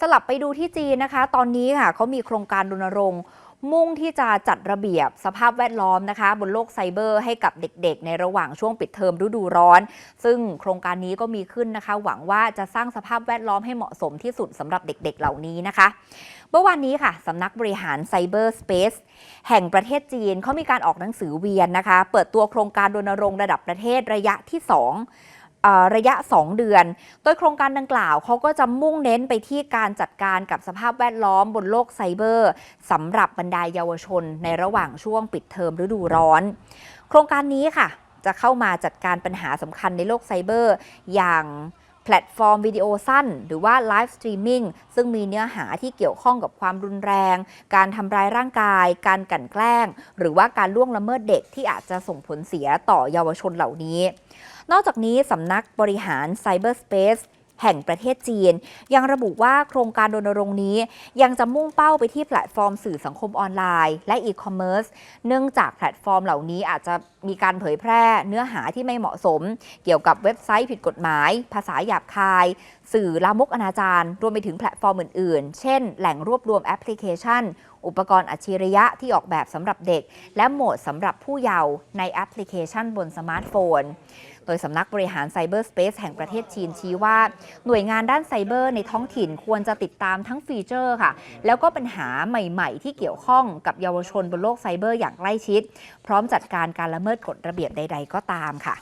สลับไปดูที่จีนนะคะ ตอนนี้ค่ะเขามีโครงการรณรงค์มุ่งที่จะจัดระเบียบสภาพแวดล้อมนะคะ บนโลกไซเบอร์ให้กับเด็กๆ ในระหว่างช่วงปิดเทอมฤดูร้อน ซึ่งโครงการนี้ก็มีขึ้นนะคะ หวังว่าจะสร้างสภาพแวดล้อมให้เหมาะสมที่สุดสำหรับเด็กๆ เหล่านี้นะคะ เมื่อวานนี้ค่ะสำนักบริหารไซเบอร์สเปซแห่งประเทศจีนเขามีการออกหนังสือเวียนนะคะ เปิดตัวโครงการรณรงค์ระดับประเทศระยะที่สอง ระยะ 2 เดือน โดยโครงการดังกล่าวเขาก็จะมุ่งเน้นไปที่การจัดการกับสภาพแวดล้อมบนโลกไซเบอร์สำหรับบรรดาเยาวชนในระหว่างช่วงปิดเทอมฤดูร้อน โครงการนี้ค่ะ จะเข้ามาจัดการปัญหาสำคัญในโลกไซเบอร์อย่าง แพลตฟอร์มวิดีโอสั้น หรือว่าไลฟ์สตรีมมิ่งซึ่งมีเนื้อหาที่เกี่ยวข้องกับความรุนแรง การทำร้ายร่างกาย การกลั่นแกล้ง หรือว่าการล่วงละเมิดเด็กที่อาจจะส่งผลเสียต่อเยาวชนเหล่านี้ นอกจากนี้สำนักบริหารไแห่งประเทศจีน ยังระบุว่าโครงการรณรงค์นี้ ยังจะมุ่งเป้าไปที่แพลตฟอร์มสื่อสังคมออนไลน์ และอีคอมเมิร์ซเนื่องจากแพลตฟอร์มเหล่านี้อาจจะมีการเผยแพร่เนื้อหาที่ไม่เหมาะสม เกี่ยวกับเว็บไซต์ผิดกฎหมาย ภาษาหยาบคาย สื่อลามกอนาจารรวมไปถึงแพลตฟอร์มอื่นๆ เช่น แหล่งรวบรวมแอปพลิเคชันอุปกรณ์อัจฉริยะที่ออกแบบสำหรับเด็ก และโหมดสำหรับผู้เยาว์ในแอปพลิเคชันบนสมาร์ทโฟน โดยสำนักบริหารไซเบอร์สเปซแห่งประเทศจีนชี้ว่า หน่วยงานด้านไซเบอร์ในท้องถิ่นควรจะติดตามทั้งฟีเจอร์ค่ะ แล้วก็ปัญหาใหม่ๆ ที่เกี่ยวข้องกับเยาวชนบนโลกไซเบอร์อย่างใกล้ชิด พร้อมจัดการการละเมิดกฎระเบียบใด ๆ ก็ตามค่ะ